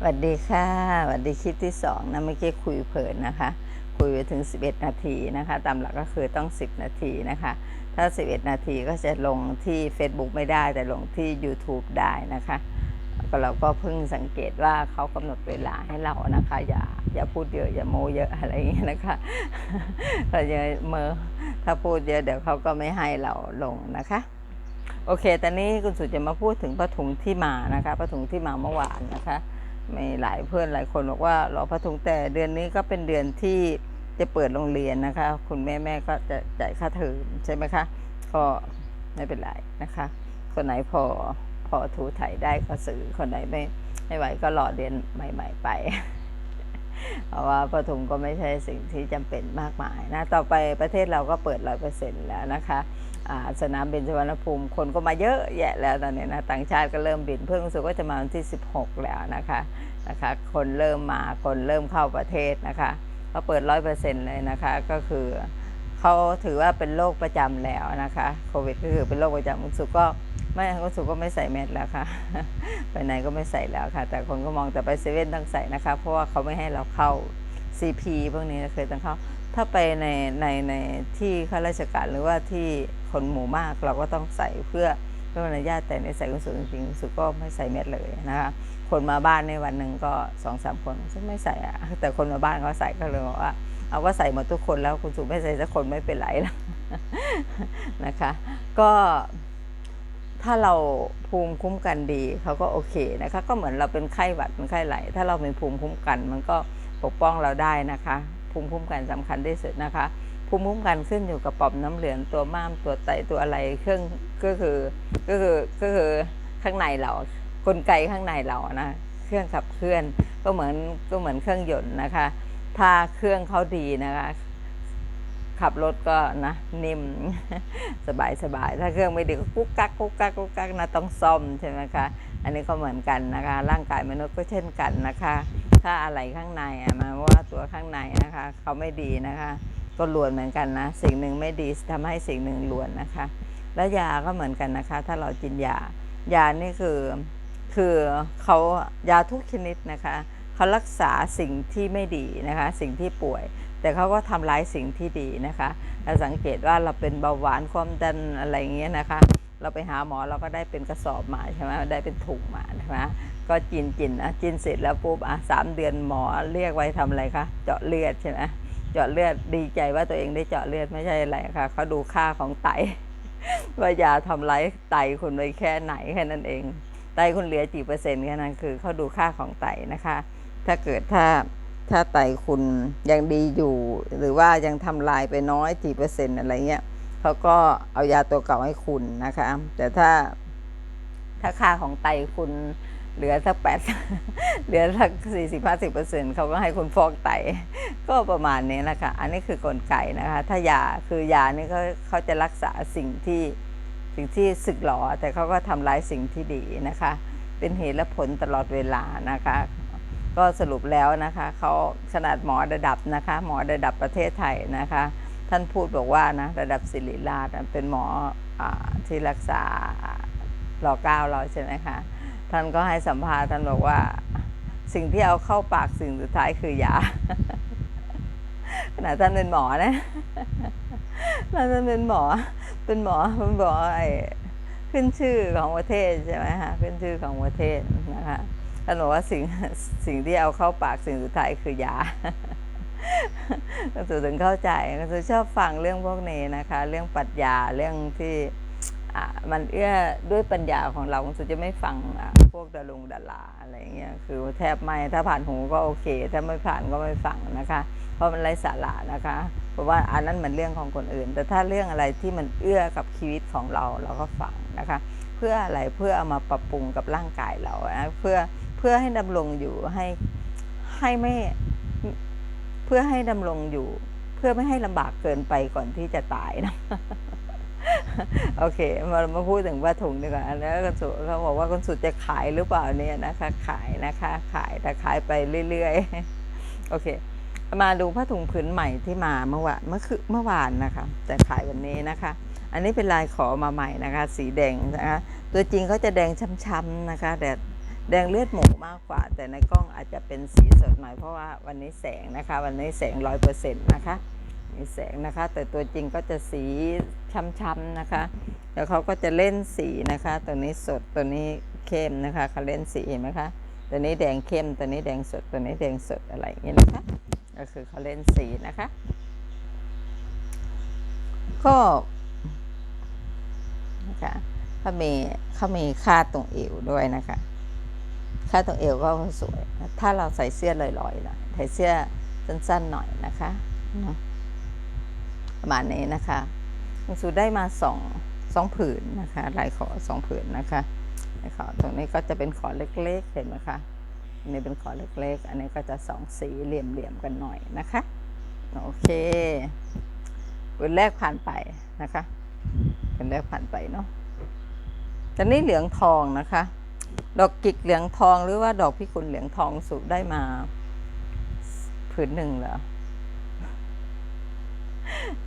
สวัสดีค่ะสวัสดีคลิปที่สองนะเมื่อกี้คุยเพลินนะคะ คุยไปถึง 11 นาทีนะคะ ตามหลักก็คือต้อง 10 นาทีนะคะ ถ้า 11 นาทีก็จะลงที่ Facebook ไม่ได้แต่ลงที่ YouTube ได้นะคะก็เราก็เพิ่งสังเกตว่าเขากำหนดเวลาให้เรานะคะ อย่าอย่าพูดเยอะอย่าโมเยอะอะไรอย่างเงี้ยนะคะเราจะเมอถ้าพูดเยอะเดี๋ยวเขาก็ไม่ให้เราลงนะคะโอเคตอนนี้คุณสุจะมาพูดถึงปะถุงที่มานะคะปะถุงที่มาเมื่อวานนะคะ มีหลายเพื่อนหลายคนบอกว่ารอพะทุงแต่เดือนนี้ก็เป็นเดือนที่จะเปิดโรงเรียนนะคะ คุณแม่แม่ก็จะจ่ายค่าเทอมใช่ไหมคะ ก็ไม่เป็นไรนะคะ คนไหนพอพอถูถ่ายได้ก็ซื้อคนไหนไม่ไม่ไหวก็รอเรียนใหม่ ๆ ไปเพราะว่าปทุมก็ไม่ใช่สิ่งที่จำเป็นมากมายนะ ต่อไปประเทศเราก็เปิดร้อยเปอร์เซ็นต์แล้วนะคะ สนามบินสุวรรณภูมิ คนก็มาเยอะแยะแล้วตอนนี้นะต่างชาติก็เริ่มบินเพื่อนรู้สึกว่าจะมาวันที่ 16 แล้วนะคะนะคะคนเริ่มมาคนเริ่มเข้าประเทศนะคะก็เปิดร้อยเปอร์เซ็นต์เลยนะคะก็คือเขาถือว่าเป็นโรคประจำแล้วนะคะโควิดก็คือเป็นโรคประจำคุณสุก็ไม่คุณสุก็ไม่ใส่แมสแล้วค่ะไปไหนก็ไม่ใส่แล้วค่ะ แต่คนก็มองแต่ไปเซเว่นต้องใส่นะคะ เพราะว่าเขาไม่ให้เราเข้า CP พวกนี้เคยต้องเข้า ถ้าไปในในในที่ข้าราชการหรือว่าที่คนหมู่มากเราก็ต้องใส่เพื่อเพื่อมารยาทแต่ในใส่คุณสุจริงๆคุณสุก็ไม่ใส่เม็ดเลยนะคะคนมาบ้านในวันหนึ่งก็สองสามคนฉันไม่ใส่อะแต่คนมาบ้านเขาใส่ก็เลยบอกว่า เอาก็ใส่หมดทุกคนแล้วคุณสุไม่ใส่สักคนไม่เป็นไรแล้วนะคะ ก็ถ้าเราภูมิคุ้มกันดีเขาก็โอเคนะคะ ก็เหมือนเราเป็นไข้หวัดเป็นไข้ไหล ถ้าเรามีภูมิคุ้มกันมันก็ปกป้องเราได้นะคะ ภูมิคุ้มกันสำคัญที่สุดนะคะ ภูมิคุ้มกันขึ้นอยู่กับปอมน้ำเหลืองตัวม้ามตัวไตตัวอะไรเครื่องก็คือก็คือก็คือข้างในเรากลไกข้างในเรานะเครื่องขับเคลื่อนก็เหมือนก็เหมือนเครื่องยนต์นะคะ ถ้าเครื่องเขาดีนะคะ ขับรถก็นะนิ่มสบายสบายถ้าเครื่องไม่ดีก็กุ๊กกักกุ๊กกักกุ๊กกักนะต้องซ่อมใช่ไหมคะอันนี้ก็เหมือนกันนะคะ ร่างกายมนุษย์ก็เช่นกันนะคะ ถ้าอะไรข้างในอะมาว่าตัวข้างในนะคะ เขาไม่ดีนะคะ ก็ล้วนเหมือนกันนะ สิ่งหนึ่งไม่ดีทำให้สิ่งหนึ่งล้วนนะคะ แล้วยาก็เหมือนกันนะคะ ถ้าเรากินยายานี่คือคือเขายาทุกชนิดนะคะเขารักษาสิ่งที่ไม่ดีนะคะ สิ่งที่ป่วย แต่เขาก็ทำร้ายสิ่งที่ดีนะคะเราสังเกตว่าเราเป็นเบาหวานความดันอะไรเงี้ยนะคะ เราไปหาหมอเราก็ได้เป็นกระสอบมาใช่ไหมได้เป็นถุงมาใช่ไหมก็กินกินนะกินเสร็จแล้วปุ๊บอะสามเดือนหมอเรียกไว้ทำอะไรคะเจาะเลือดใช่ไหมเจาะเลือดดีใจว่าตัวเองได้เจาะเลือดไม่ใช่อะไรค่ะเขาดูค่าของไตว่ายาทำร้ายไตคุณไปแค่ไหนแค่นั้นเอง ไตคุณเหลือกี่เปอร์เซ็นต์แค่นั้นคือเขาดูค่าของไตนะคะ ถ้าเกิดถ้า ถ้าไตคุณยังดีอยู่ หรือว่ายังทำลายไปน้อยกี่เปอร์เซ็นต์อะไรเงี้ยเขาก็เอายาตัวเก่าให้คุณนะคะ แต่ถ้าถ้าค่าของไตคุณเหลือสักแปดเหลือสักสี่สิบห้าสิบเปอร์เซ็นต์เขาก็ให้คุณฟอกไต ก็ประมาณนี้แหละค่ะ อันนี้คือกลไกนะคะ ถ้ายาคือยานี่เขาเขาจะรักษาสิ่งที่สิ่งที่สึกหรอแต่เขาก็ทำร้ายสิ่งที่ดีนะคะ เป็นเหตุและผลตลอดเวลานะคะ ก็สรุปแล้วนะคะเขาขนาดหมอระดับนะคะ หมอระดับประเทศไทยนะคะ ท่านพูดบอกว่านะระดับศิริราชเป็นหมออที่รักษารอเก้าเราใช่ไหมคะท่านก็ให้สัมภาษณ์ท่านบอกว่าสิ่งที่เอาเข้าปากสิ่งสุดท้ายคือยาขนาดท่านเป็นหมอนะขนาดท่านเป็นหมอ เป็นหมอเป็นหมอไอ้ขึ้นชื่อของประเทศใช่ไหมฮะขึ้นชื่อของประเทศนะคะ ท่านบอกว่าสิ่งสิ่งที่เอาเข้าปากสิ่งสุดท้ายคือยาก็ถึงเข้าใจก็จะชอบฟังเรื่องพวกนี้นะคะ เรื่องปรัชญาเรื่องที่อะมันเอื้อด้วยปัญญาของเราสุจะไม่ฟังพวกดารงดาราอะไรเงี้ยคือแทบไม่ถ้าผ่านหูก็โอเค ถ้าไม่ผ่านก็ไม่ฟังนะคะ เพราะมันไร้สาระนะคะ เพราะว่าอันนั้นมันเรื่องของคนอื่น แต่ถ้าเรื่องอะไรที่มันเอื้อกับชีวิตของเราเราก็ฟังนะคะ เพื่ออะไรเพื่อเอามาปรับปรุงกับร่างกายเรานะเพื่อ เพื่อให้ดำรงอยู่ให้ให้ไม่เพื่อให้ดำรงอยู่ เพื่อไม่ให้ลำบากเกินไปก่อนที่จะตายนะโอเคมามาพูดถึงว่าถุงดีกว่าแล้วคุณสุเขาบอกว่าคุณสุจะขายหรือเปล่าเนี่ยนะคะ ขายนะคะ ขายแต่ขายไปเรื่อยๆโอเค มาดูผ้าถุงผืนใหม่ที่มาเมื่อวานเมื่อคือเมื่อวานนะคะ แต่ขายวันนี้นะคะ อันนี้เป็นลายขอมาใหม่นะคะ สีแดงนะคะ ตัวจริงเขาจะแดงช้ำๆนะคะแต่ แดงเลือดหมูมากกว่า แต่ในกล้องอาจจะเป็นสีสดหน่อยเพราะว่าวันนี้แสงนะคะ วันนี้แสงร้อยเปอร์เซ็นต์นะคะมีแสงนะคะ แต่ตัวจริงก็จะสีช้ำๆนะคะแล้วเขาก็จะเล่นสีนะคะ ตัวนี้สดตัวนี้เข้มนะคะเขาเล่นสีเห็นไหมคะตัวนี้แดงเข้มตัวนี้แดงสดตัวนี้แดงสดอะไรอย่างนี้นะคะ ก็คือเขาเล่นสีนะคะ ก็นะคะเขามีเขามีค่าตรงเอวด้วยนะคะ ค่าตรงเอวก็สวย ถ้าเราใส่เสื้อลอยๆหน่อยใส่เสื้อสั้นๆหน่อยนะคะนะประมาณนี้นะคะคุณสูได้มาสองสองผืนนะคะลายขอสองผืนนะคะลายขอตรงนี้ก็จะเป็นขอเล็กๆเห็นไหมคะอันนี้เป็นขอเล็กๆ อันนี้ก็จะสองสีเหลี่ยมๆกันหน่อยนะคะ โอเคผืนแรกผ่านไปนะคะผืนแรกผ่านไปเนาะแต่นี่เหลืองทองนะคะ ดอกกิกเหลืองทองหรือว่าดอกพิกุลเหลืองทองสุได้มา ผืนหนึ่งเหรอ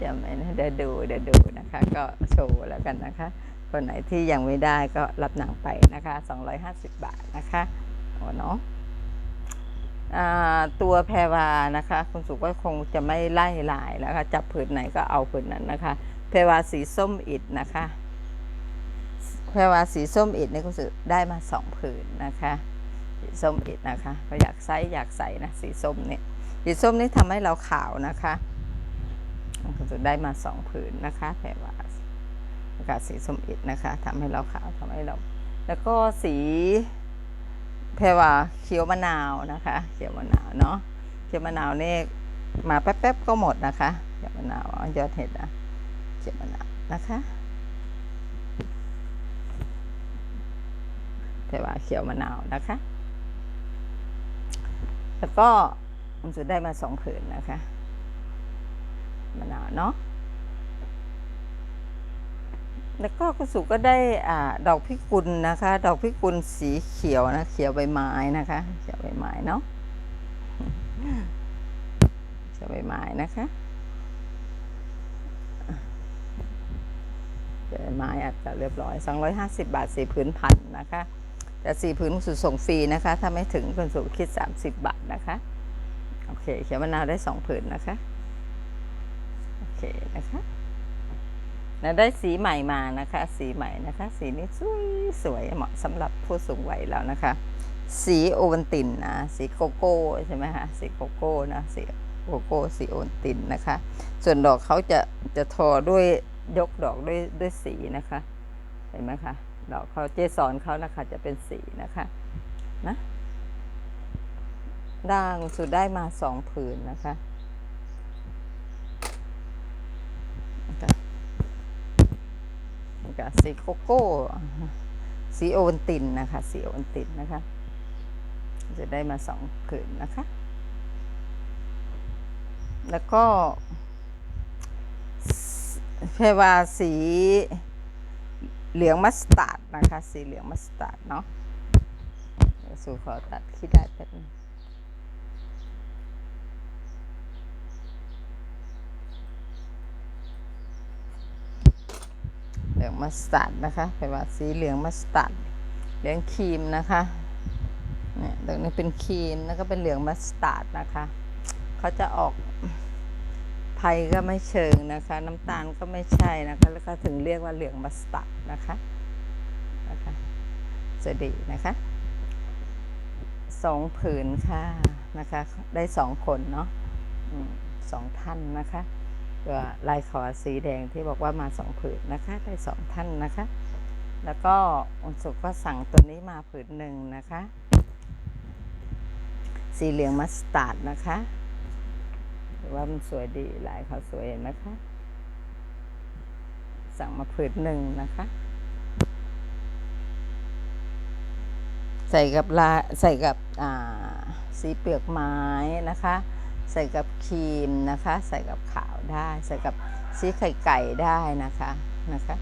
จำไม่ได้เดี๋ยวดูเดี๋ยวดูนะคะ ก็โชว์แล้วกันนะคะ คนไหนที่ยังไม่ได้ก็รับหนังไปนะคะ 250 บาทนะคะโอ้เนาะตัวแพรวานะคะ คุณสุก็คงจะไม่ไล่ลายแล้วค่ะจับผืนไหนก็เอาผืนนั้นนะคะ แพรวาสีส้มอิดนะคะ แพรวาสีส้มอิดนี่คุณสุได้มาสองผืนนะคะ สีส้มอิดนะคะก็อยากใส่อยากใส่นะสีส้มเนี่ยสีส้มนี่ทำให้เราขาวนะคะคุณสุได้มาสองผืนนะคะแพรวานะคะสีส้มอิดนะคะทำให้เราขาวทำให้เรา แล้วก็สีแพรวาเขียวมะนาวนะคะเขียวมะนาวเนาะเขียวมะนาวนี่มาแป๊บๆก็หมดนะคะเขียวมะนาวยอดเห็ดนะเขียวมะนาวนะคะ แต่ว่าเขียวมะนาวนะคะ แล้วก็ผมจะได้มาสองผืนนะคะมะนาวเนาะแล้วก็กุณสุก็ได้อ่าดอกพิกุลนะคะ ดอกพิกุลสีเขียวนะ เขียวใบไม้นะคะ เขียวใบไม้เนาะเขียวใบไม้นะคะเขียวใบไม้อาจจะเรียบร้อย 250 บาทสี่ผืนพันนะคะ แต่สี่ผืนคุณสุส่งฟรีนะคะ ถ้าไม่ถึงคุณสุคิด 30 บาทนะคะ โอเค เขียวมะนาวได้สองผืนนะคะ โอเคนะคะแล้วได้สีใหม่มานะคะ สีใหม่นะคะ สีนี้สวยสวยเหมาะสำหรับผู้สูงวัยแล้วนะคะ สีโอวันตินนะสีโกโก้ใช่ไหมคะสีโกโก้นะสีโกโก้สีโอวันตินนะคะ ส่วนดอกเขาจะจะทอด้วยยกดอกด้วยด้วยสีนะคะ เห็นไหมคะดอกเขาเจสอนเขานะคะจะเป็นสีนะคะนะด่างสุดได้มาสองผืนนะคะนะคะนะสีโกโก้ สีโอวันตินนะคะ สีโอวันตินนะคะ จะได้มาสองผืนนะคะ แล้วก็เพวาสี เหลืองมัสตาร์ดนะคะ สีเหลืองมัสตาร์ดเนาะสู่ขอตัดขี้ได้แป๊บนึงเหลืองมัสตาร์ดนะคะแปลว่าสีเหลืองมัสตาร์ดเหลืองครีมนะคะเนี่ยตรงนี้เป็นครีมแล้วก็เป็นเหลืองมัสตาร์ดนะคะเขาจะออกไพก็ไม่เชิงนะคะ น้ำตาลก็ไม่ใช่นะคะ แล้วก็ถึงเรียกว่าเหลืองมัสตาร์ด นะคะนะคะจะดีนะคะสองผืนค่ะนะคะได้สองคนเนาะสองท่านนะคะก็ลายขอสีแดงที่บอกว่ามาสองผืนนะคะได้สองท่านนะคะ แล้วก็องสุก็สั่งตัวนี้มาผืนหนึ่งนะคะ สีเหลืองมัสตาร์ดนะคะหรือว่ามันสวยดีลายเขาสวยเห็นไหมคะ สั่งมาผืนหนึ่งนะคะ ใส่กับลาใส่กับสีเปลือกไม้นะคะ ใส่กับครีมนะคะ ใส่กับขาวได้ ใส่กับสีไข่ไก่ได้นะคะนะคะ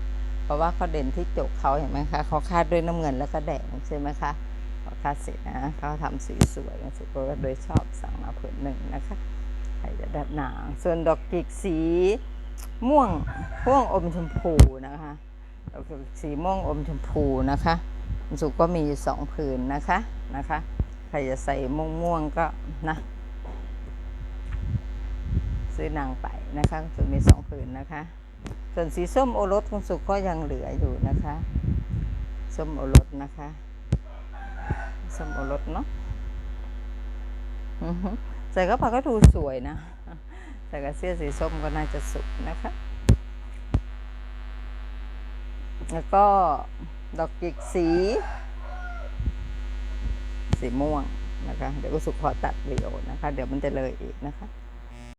เพราะว่าเขาเด่นที่จกเขาเห็นไหมคะเขาคาดด้วยน้ำเงินแล้วก็แดงใช่ไหมคะพอคาดเสร็จนะเขาทำสีสวยสุดก็โดยชอบสั่งมาผืนหนึ่งนะคะใครจะดัดหนางส่วนดอกกิกสี ม่วงม่วงอมชมพูนะคะ สีม่วงอมชมพูนะคะสุก็มีสองผืนนะคะนะคะใครจะใส่ม่วงม่วงก็นะซื้อนางไปนะคะคุณสุมีสองผืนนะคะ ส่วนสีส้มโอรสคุณสุกก็ยังเหลืออยู่นะคะ ส้มโอรสนะคะ ส้มโอรสเนาะอือฮึใส่เข้าก็ดูสวยนะ แต่กับเสื้อสีส้มก็น่าจะสุกนะคะ แล้วก็ดอกจิกสี สีม่วงนะคะ เดี๋ยวก็สุกขอตัดวิดีโอนะคะ เดี๋ยวมันจะเลยอีกนะคะ